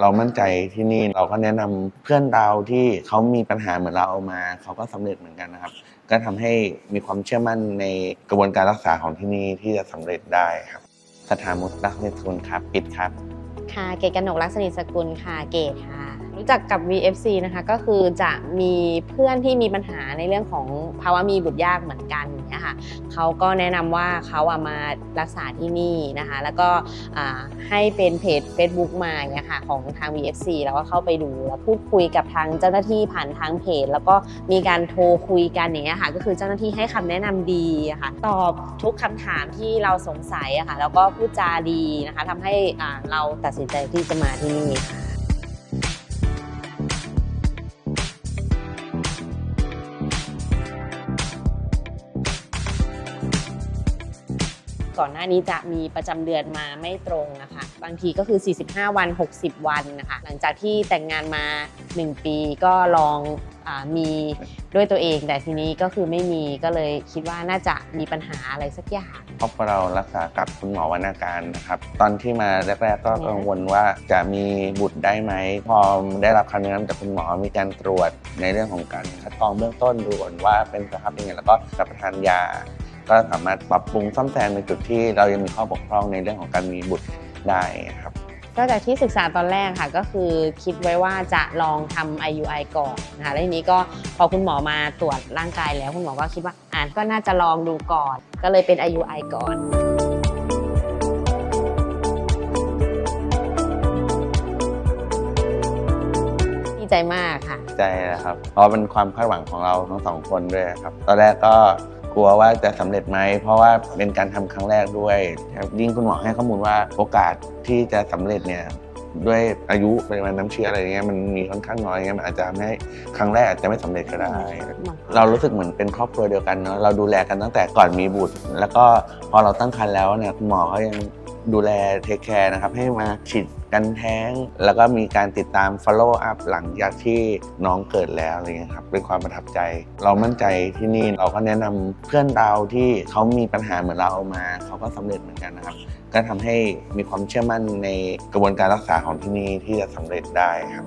เรามั่นใจที่นี่เราก็แนะนำเพื่อนเราที่เขามีปัญหาเหมือนเราเอามา เขาก็สำเร็จเหมือนกันนะครับ ก็ทำให้มีความเชื่อมั่นในกระบวนการรักษาของที่นี่ที่จะสำเร็จได้ครับ สถามุตรักเนทุนครับ ปิดครับ ค่ะเกตกนกลักษณิสกุลค่ะเกตค่ะ รู้จักกับ VFC นะคะก็คือจะมีเพื่อนที่มีปัญหาในเรื่องของภาวะมีบุตรยากเหมือนกันเงี้ยค่ะเขาก็แนะนำว่าเขาอะมารักษาที่นี่นะคะ แล้วก็ให้เป็นเพจ Facebook มาเงี้ยค่ะของทาง VFC แล้วก็เข้าไปดูแล้วพูดคุยกับทางเจ้าหน้าที่ผ่านทางเพจ แล้วก็มีการโทรคุยกันอย่างเงี้ยค่ะก็คือเจ้าหน้าที่ให้คำแนะนำดีะค่ะตอบทุกคำถามที่เราสงสัยอะค่ะแล้วก็พูดจาดีนะคะทำให้เราตัดสินใจที่จะมาที่นี่ค่ะ ก่อนหน้านี้จะมีประจำเดือนมาไม่ตรงนะคะ บางทีก็คือ 45 วัน 60 วันนะคะ หลังจากที่แต่งงานมา 1 ปีก็ลองอมีด้วยตัวเอง แต่ทีนี้ก็คือไม่มีก็เลยคิดว่าน่าจะมีปัญหาอะไรสักอย่างครอบครัวเรารักษากับคุณหมอวรรณการนะครับ ตอนที่มาแรก ๆ ก็กังวลว่าจะมีบุตรได้ไหม พอได้รับคำแนะนำจากคุณหมอมีการตรวจในเรื่องของการคัดกรองเบื้องต้นดูก่อนว่าเป็นสภาพเป็นไงแล้วก็รับประทานยา ก็สามารถปรับปรุงซ่อมแซมในจุดที่เรายังมีข้อบกพร่องในเรื่องของการมีบุตรได้ครับก็จากที่ศึกษาตอนแรกค่ะก็คือคิดไว้ว่าจะลองทำ IUI ก่อนนะคะแล้วทีนี้ก็พอคุณหมอมาตรวจร่างกายแล้วคุณหมอก็คิดว่าอ่าก็น่าจะลองดูก่อน ก็เลยเป็น IUI ก่อนดีใจมากค่ะ ใจนะครับ เพราะเป็นความคาดหวังของเราทั้งสองคนด้วยครับ ตอนแรกก็ กลัวว่าจะสำเร็จไหม เพราะว่าเป็นการทำครั้งแรกด้วย ยิ่งคุณหมอให้ข้อมูลว่าโอกาสที่จะสำเร็จเนี่ยด้วยอายุปริมาณน้ำเชื้ออะไรเงี้ยมันมีค่อนข้างน้อยเงี้ยมันอาจจะทำให้ครั้งแรกอาจจะไม่สำเร็จก็ได้ เรารู้สึกเหมือนเป็นครอบครัวเดียวกันเนาะเราดูแลกันตั้งแต่ก่อนมีบุตร แล้วก็พอเราตั้งครรภ์แล้วเนี่ยคุณหมอเขายัง ดูแลเทคแคร์นะครับให้มาฉีดกันแท้ง แล้วก็มีการติดตาม follow up หลังจากที่น้องเกิดแล้วอะไรเงี้ยครับเป็นความประทับใจ เรามั่นใจที่นี่เราก็แนะนำเพื่อนเราที่เขามีปัญหาเหมือนเราเอามาเขาก็สำเร็จเหมือนกันนะครับ ก็ทำให้มีความเชื่อมั่นในกระบวนการรักษาของที่นี่ที่จะสำเร็จได้ครับ